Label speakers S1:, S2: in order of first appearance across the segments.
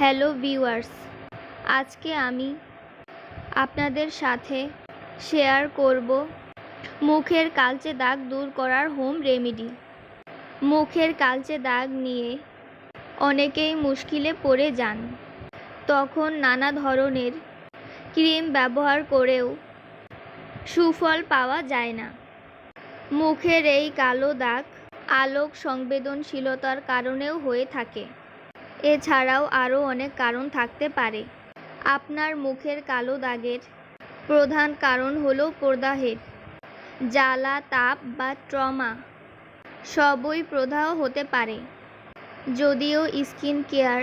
S1: Hello viewers, আজকে আমি আপনাদের সাথে শেয়ার করব মুখের কালচে দাগ দূর করার হোম রেমেডি। মুখের কালচে দাগ নিয়ে অনেকেই মুশকিলে পড়ে যান। তখন নানা ধরনের ক্রিম ব্যবহার করেও সুফল পাওয়া যায় না। মুখের এই কালো দাগ আলোক সংবেদনশীলতার কারণেও হয়ে থাকে। এছাড়াও আরও অনেক কারণ থাকতে পারে। আপনার মুখের কালো দাগের প্রধান কারণ হলো প্রদাহের, জ্বালা, তাপ বা ট্রমা। সবই প্রদাহ হতে পারে। যদিও স্কিন কেয়ার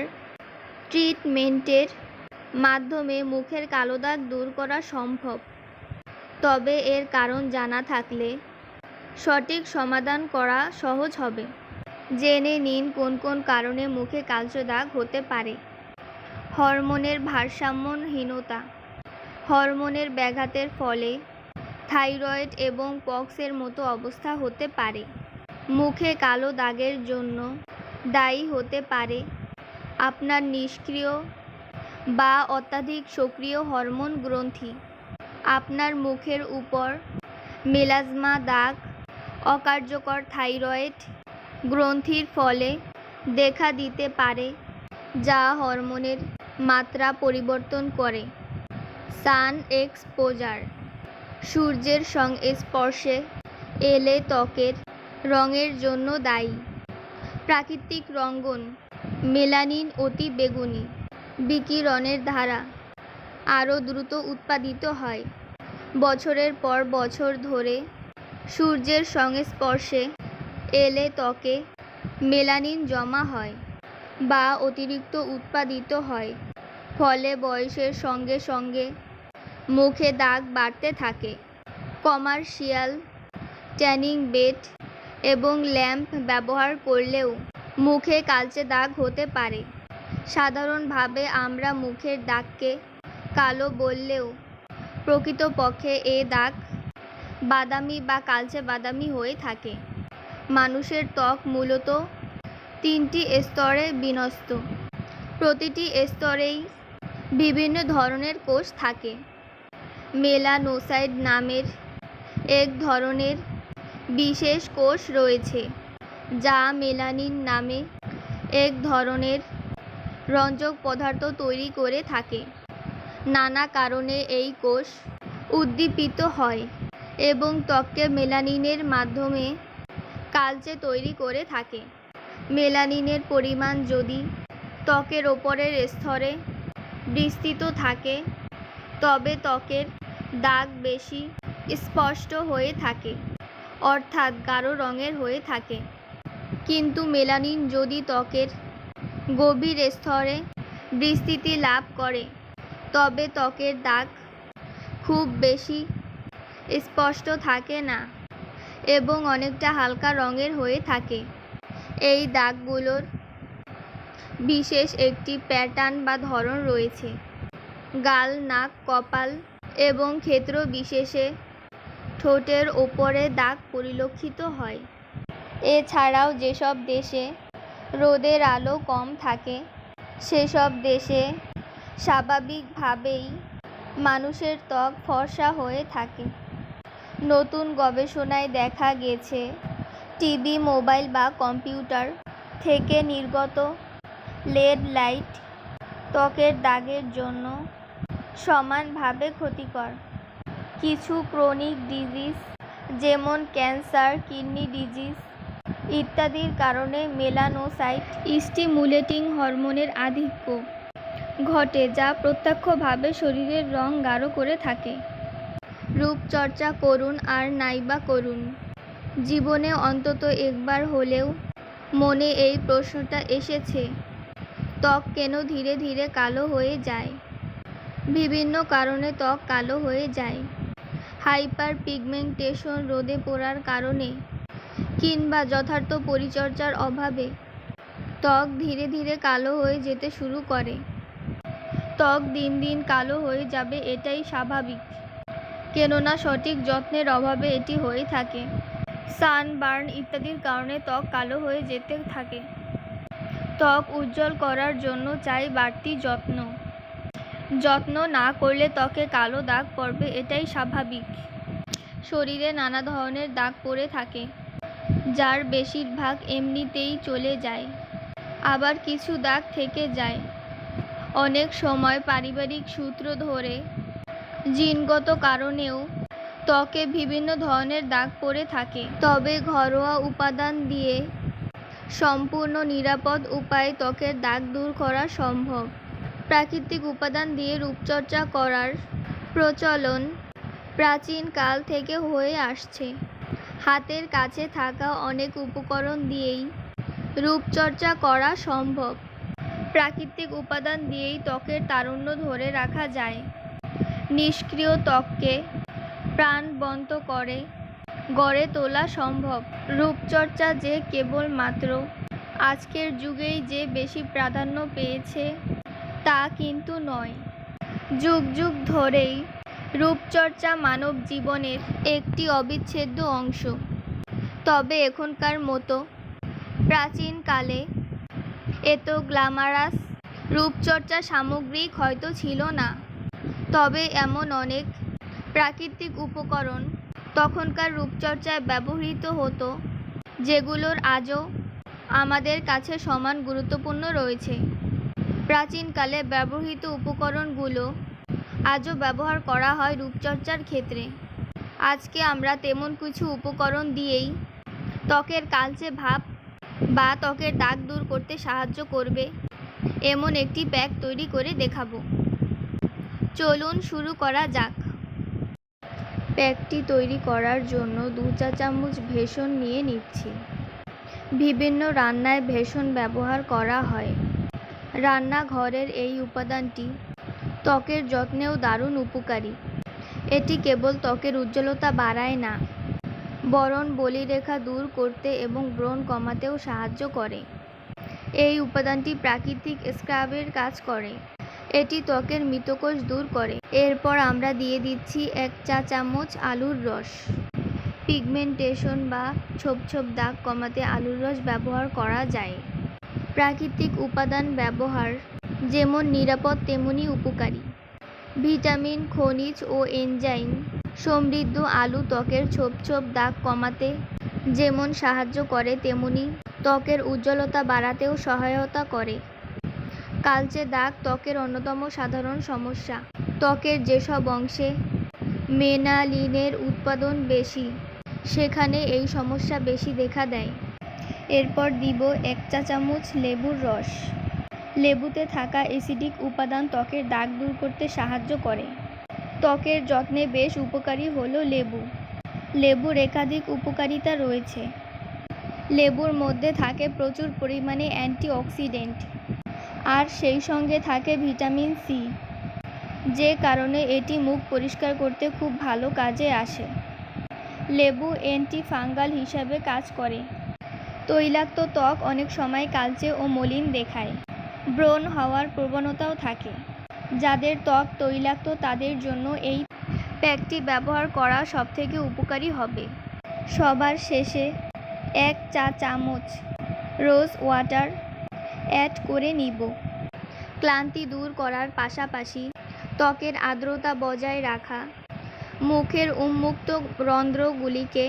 S1: ট্রিটমেন্টের মাধ্যমে মুখের কালো দাগ দূর করা সম্ভব, তবে এর কারণ জানা থাকলে সঠিক সমাধান করা সহজ হবে। জেনে নিন কোন কোন কারণে মুখে কালচে দাগ হতে পারে। হরমোনের ভারসাম্যহীনতা। হরমোনের ব্যাঘাতের ফলে থাইরয়েড এবং পক্সের মতো অবস্থা হতে পারে। মুখে কালো দাগের জন্য দায়ী হতে পারে। আপনার নিষ্ক্রিয় বা অত্যাধিক সক্রিয় হরমোন গ্রন্থি। আপনার মুখের উপর মেলাজমা দাগ, অকার্যকর থাইরয়েড গ্রন্থির ফলে দেখা দিতে পারে যা হরমোনের মাত্রা পরিবর্তন করে। সান এক্সপোজার সূর্যের সংস্পর্শে এলে ত্বকের রঙের জন্য দায়ী। প্রাকৃতিক রঙ্গন মেলানিন অতি বেগুনি বিকিরণের ধারা আরও দ্রুত উৎপাদিত হয়। বছরের পর বছর ধরে সূর্যের সংস্পর্শে এলে ত্বকে মেলানিন জমা হয় বা অতিরিক্ত উৎপাদিত হয়। ফলে বয়সের সঙ্গে সঙ্গে মুখে দাগ বাড়তে থাকে। কমার্শিয়াল ট্যানিং বেড এবং ল্যাম্প ব্যবহার করলেও মুখে কালচে দাগ হতে পারে। সাধারণভাবে আমরা মুখের দাগকে কালো বললেও প্রকৃতপক্ষে এ দাগ বাদামি বা কালচে বাদামি হয়ে থাকে। মানুষের ত্বক মূলত তিনটি স্তরে বিন্যস্ত। প্রতিটি স্তরেই বিভিন্ন ধরনের কোষ থাকে। মেলানোসাইড নামের এক ধরনের বিশেষ কোষ রয়েছে, যা মেলানিন নামে এক ধরনের রঞ্জক পদার্থ তৈরি করে থাকে। নানা কারণে এই কোষ উদ্দীপিত হয় এবং ত্বককে মেলানিনের মাধ্যমে কালচে তৈরি করে থাকে। মেলানিনের পরিমাণ যদি ত্বকের ওপরের স্তরে বিস্তৃত থাকে, তবে ত্বকের দাগ বেশি স্পষ্ট হয়ে থাকে, অর্থাৎ গাঢ় রঙের হয়ে থাকে। কিন্তু মেলানিন যদি ত্বকের গভীর স্তরে বিস্তৃতি লাভ করে, তবে ত্বকের দাগ খুব বেশি স্পষ্ট থাকে না। এবং অনেকটা হালকা রঙের হয়ে থাকে। এই দাগগুলোর বিশেষ একটি প্যাটার্ন বা ধরন রয়েছে। গাল, নাক, কপাল এবং ক্ষেত্র বিশেষে ঠোঁটের ওপরে দাগ পরিলক্ষিত হয়। এছাড়াও যেসব দেশে রোদের আলো কম থাকে, সেসব দেশে স্বাভাবিকভাবেই মানুষের ত্বক ফর্সা হয়ে থাকে। নতুন গবেষণায় দেখা গেছে, টিভি, মোবাইল বা কম্পিউটার থেকে নির্গত লেড লাইট ত্বকের দাগের জন্য সমানভাবে ক্ষতিকর। কিছু ক্রনিক ডিজিজ যেমন ক্যান্সার, কিডনি ডিজিজ ইত্যাদির কারণে মেলানোসাইট স্টিমুলেটিং হরমোনের আধিক্য ঘটে, যা প্রত্যক্ষভাবে শরীরের রং গাঢ় করে থাকে। রূপচর্চা করুন আর নাইবা করুন। জীবনে অন্তত একবার হলেও মনে এই প্রশ্নটা এসেছে, ত্বক কেন ধীরে ধীরে কালো হয়ে যায়? বিভিন্ন কারণে ত্বক কালো হয়ে যায়। হাইপার পিগমেন্টেশন রোদে পোড়ার কারণে কিংবা যথার্থ পরিচর্যার অভাবে ত্বক ধীরে ধীরে কালো হয়ে যেতে শুরু করে। ত্বক দিন দিন কালো হয়ে যাবে এটাই স্বাভাবিক। কেননা সঠিক যত্নের অভাবে এটি হয়ে থাকে। সানবার্ন ইত্যাদির কারণে ত্বক কালো হয়ে যেতে থাকে। ত্বক উজ্জ্বল করার জন্য চাই বাড়তি যত্ন। যত্ন না করলে ত্বকে কালো দাগ পড়বে, এটাই স্বাভাবিক। শরীরে নানা ধরনের দাগ পড়ে থাকে, যার বেশিরভাগ এমনিতেই চলে যায়। আবার কিছু দাগ থেকে যায়। অনেক সময় পারিবারিক সূত্র ধরে জিনগত কারণেও ত্বকে বিভিন্ন ধরনের দাগ পড়ে থাকে। তবে ঘরোয়া উপাদান দিয়ে সম্পূর্ণ নিরাপদ উপায়ে ত্বকের দাগ দূর করা সম্ভব। প্রাকৃতিক উপাদান দিয়ে রূপচর্চা করার প্রচলন প্রাচীন কাল থেকে হয়ে আসছে। হাতের কাছে থাকা অনেক উপকরণ দিয়েই রূপচর্চা করা সম্ভব। প্রাকৃতিক উপাদান দিয়েই ত্বকের তারুণ্য ধরে রাখা যায়। নিষ্ক্রিয় ত্বককে প্রাণবন্ত করে। গড়ে তোলা সম্ভব। রূপচর্চা যে কেবলমাত্র আজকের যুগেই যে বেশি প্রাধান্য পেয়েছে, তা কিন্তু নয়। যুগ যুগ ধরেই রূপচর্চা মানব জীবনের একটি অবিচ্ছেদ্য অংশ। তবে এখনকার মতো প্রাচীনকালে এত গ্ল্যামারাস রূপচর্চা সামগ্রিক হয়তো ছিল না। তবে এমন অনেক প্রাকৃতিক উপকরণ তখনকার রূপচর্চায় ব্যবহৃত হতো, যেগুলোর আজও আমাদের কাছে সমান গুরুত্বপূর্ণ রয়েছে। প্রাচীনকালে ব্যবহৃত উপকরণগুলো আজও ব্যবহার করা হয় রূপচর্চার ক্ষেত্রে। আজকে আমরা তেমন কিছু উপকরণ দিয়েই ত্বকের কালচে ভাব বা ত্বকের দাগ দূর করতে সাহায্য করবে, এমন একটি প্যাক তৈরি করে দেখাবো। চলুন শুরু করা যাক। প্যাকটি তৈরি করার জন্য দু চা চামচ ভেষন নিয়ে নিচ্ছি। বিভিন্ন রান্নায় ভেষন ব্যবহার করা হয়। রান্নাঘরের এই উপাদানটি ত্বকের যত্নেও দারুণ উপকারী। এটি কেবল ত্বকের উজ্জ্বলতা বাড়ায় না বরং বলিরেখা দূর করতে এবং ব্রণ কমাতেও সাহায্য করে। এই উপাদানটি প্রাকৃতিক স্ক্রাবের কাজ করে। এটি ত্বকের মৃতকোষ দূর করে। এরপর আমরা দিয়ে দিচ্ছি এক চা চামচ আলুর রস। পিগমেন্টেশন বা ছোপ ছোপ দাগ কমাতে আলুর রস ব্যবহার করা যায়। প্রাকৃতিক উপাদান ব্যবহার, যেমন নিরাপদ তেমনি উপকারী। ভিটামিন, খনিজ ও এনজাইম সমৃদ্ধ আলু ত্বকের ছোপ ছোপ দাগ কমাতে যেমন সাহায্য করে তেমনি ত্বকের উজ্জ্বলতা বাড়াতেও সহায়তা করে। কালচে দাগ ত্বকের অন্যতম সাধারণ সমস্যা। ত্বকের যেসব অংশে মেনালিনের উৎপাদন বেশি, সেখানে এই সমস্যা বেশি দেখা দেয়। এরপর দিব এক চা চামচ লেবুর রস। লেবুতে থাকা অ্যাসিডিক উপাদান ত্বকের দাগ দূর করতে সাহায্য করে। ত্বকের যত্নে বেশ উপকারী হলো লেবু। লেবুর একাধিক উপকারিতা রয়েছে। লেবুর মধ্যে থাকে প্রচুর পরিমাণে অ্যান্টিঅক্সিডেন্ট। আর সেই সঙ্গে থাকে ভিটামিন সি, যে কারণে এটি মুখ পরিষ্কার করতে খুব ভালো কাজে আসে। লেবু অ্যান্টি ফাঙ্গাল হিসাবে কাজ করে। তৈলাক্ত ত্বক অনেক সময় কালচে ও মলিন দেখায়। ব্রণ হওয়ার প্রবণতাও থাকে। যাদের ত্বক তৈলাক্ত তাদের জন্য এই প্যাকটি ব্যবহার করা সবথেকে উপকারী হবে। সবার শেষে এক চা চামচ রোজ ওয়াটার অ্যাড করে নিব। ক্লান্তি দূর করার পাশাপাশি ত্বকের আর্দ্রতা বজায় রাখা। মুখের উন্মুক্ত রন্ধ্রগুলিকে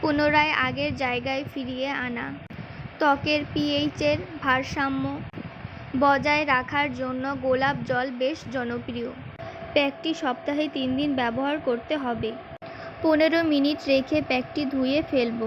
S1: পুনরায় আগের জায়গায় ফিরিয়ে আনা। ত্বকের পিএইচের ভারসাম্য বজায় রাখার জন্য গোলাপ জল বেশ জনপ্রিয়। প্যাকটি সপ্তাহে তিন দিন ব্যবহার করতে হবে। পনেরো মিনিট রেখে প্যাকটি ধুয়ে ফেলব।